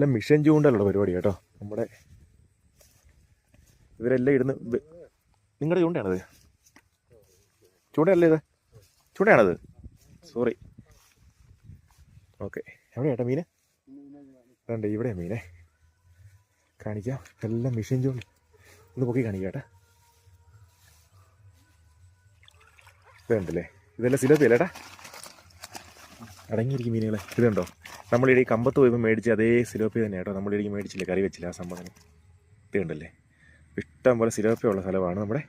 നല്ല മിഷൻ ചൂണ്ടലുള്ള പരിപാടി കേട്ടോ. നമ്മുടെ ഇവരെല്ലാം ഇടുന്ന നിങ്ങളുടെ ചൂണ്ടയാണത്? ചൂണ്ടയല്ലേ ഇത്? ചൂണ്ടയാണത്? സോറി ഓക്കെ എവിടെയാട്ടോ ചേട്ടാ മീന്? വേണ്ട ഇവിടെ മീനെ. കാണിക്കാം. എല്ലാം മിഷൻ ചൂണ്ട. ഒന്ന് പൊക്കി കാണിക്കാം ചേട്ടാ ഇതെല്ലാം സിലപ്പിയല്ലേട്ടാ അടങ്ങിയിരിക്കും മീനുകളെ. ഇതുണ്ടോ? നമ്മളിവിടെ കമ്പത്ത് പോയപ്പോൾ മേടിച്ച അതേ സിലോപ്പി തന്നെ കേട്ടോ. നമ്മളിടയ്ക്ക് മേടിച്ചില്ല കറി വെച്ചില്ല ആ സംഭവം തീണ്ടല്ലേ ഇഷ്ടം പോലെ സിലോപ്പി ഉള്ള സ്ഥലമാണ് നമ്മുടെ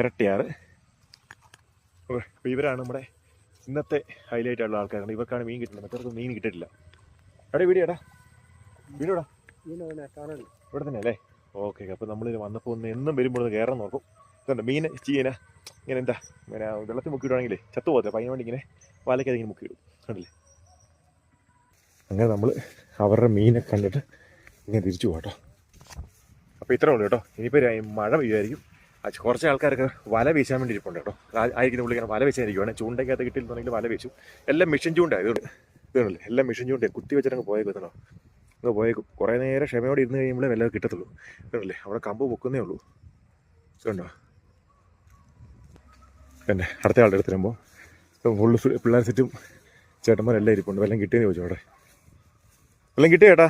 ഇരട്ടിയാറ്. ഇവരാണ് നമ്മുടെ ഇന്നത്തെ ഹൈലൈറ്റ് ഉള്ള ആൾക്കാരാണ് ഇവർക്കാണ് മീൻ കിട്ടുന്നത്. മറ്റവർക്ക് മീൻ കിട്ടിയിട്ടില്ല. അവിടെ വീടിയാടാ എടാ ഇവിടെ തന്നെ അല്ലേ? ഓക്കെ അപ്പോൾ നമ്മൾ വന്നപ്പോൾ ഒന്ന് എന്നും വരുമ്പോൾ ഒന്ന് കയറാൻ നോക്കും. ഇതുണ്ട് മീൻ ചീന? ഇങ്ങനെ എന്താ? ഇങ്ങനെ വെള്ളത്തിൽ മുക്കിയിടുവാണെങ്കിലേ ചത്തു പോകത്തില്ല അപ്പം അതിന് വേണ്ടി ഇങ്ങനെ വാലയ്ക്ക് ഇങ്ങനെ മുക്കിയിടും. കണ്ടില്ലേ? അങ്ങനെ നമ്മൾ അവരുടെ മീനെ കണ്ടിട്ട് ഇങ്ങനെ തിരിച്ചു പോകട്ടോ അപ്പോൾ ഇത്രേ ഉള്ളൂ കേട്ടോ ഇനിയിപ്പോൾ മഴ പെയ്യുമായിരിക്കും. കുറച്ച് ആൾക്കാർക്ക് വല വീശാൻ വേണ്ടി ഇരിപ്പുണ്ട് കേട്ടോ ആ- ആയിരിക്കുന്ന പുള്ളി ഇങ്ങനെ വല വീശാനിരിക്കുവാണ് ചൂണ്ടയ്ക്കകത്ത് കിട്ടിയിട്ടുണ്ടെങ്കിൽ വല വീശും. എല്ലാം മിഷൻ ചൂണ്ട ഇതുകൊണ്ട് ഇതുണ്ടല്ലേ എല്ലാം മിഷൻ ചൂണ്ടേ കുത്തി വെച്ചിട്ടങ്ങ് പോയേക്കുന്നോ അങ്ങ് പോയേക്കും. കുറേ നേരം ക്ഷമയോടെ ഇരുന്ന് കഴിയുമ്പോൾ വല്ലതും കിട്ടത്തുള്ളൂ. ഇതുണ്ടല്ലേ അവിടെ കമ്പ് പൊക്കുന്നേ ഉള്ളൂ. ഇതുണ്ടോ പിന്നെ അടുത്ത ആളുടെ അടുത്ത് വരുമ്പോൾ ഫുള്ള് പിള്ളേർ സെറ്റും ചേട്ടന്മാരെല്ലാം ഇരിപ്പുണ്ട്. വല്ലതും കിട്ടിയെന്ന് ചോദിച്ചു അവിടെ? വല്ലതും കിട്ടിയ ചേട്ടാ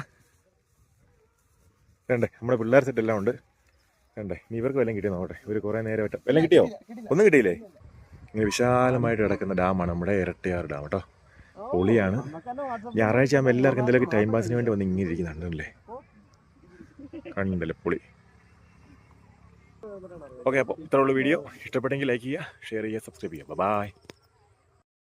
വേണ്ടേ നമ്മുടെ പിള്ളേർ സെറ്റ് എല്ലാം ഉണ്ട്. വേണ്ടേ ഇനി ഇവർക്ക് വല്ലതും കിട്ടിയോ നോക്കട്ടെ. ഇവർ കുറേ നേരം നേരമായിട്ട് വല്ലതും കിട്ടിയോ? ഒന്നും കിട്ടിയില്ലേ? ഇങ്ങനെ വിശാലമായിട്ട് കിടക്കുന്ന ഡാമാണ് നമ്മുടെ ഇരട്ടയാർ ഡാം കേട്ടോ. പൊളിയാണ്. ഞായറാഴ്ച ആകുമ്പോൾ എല്ലാവർക്കും എന്തെങ്കിലുമൊക്കെ ടൈം പാസിന് വേണ്ടി വന്ന് ഇങ്ങനെ ഇരിക്കുന്നുണ്ടല്ലേ കണ്ടല്ലേ പൊളി. ഓക്കെ അപ്പോൾ ഇത്രയുള്ള വീഡിയോ. ഇഷ്ടപ്പെട്ടെങ്കിൽ ലൈക്ക് ചെയ്യുക ഷെയർ ചെയ്യുക സബ്സ്ക്രൈബ് ചെയ്യുക. ബൈ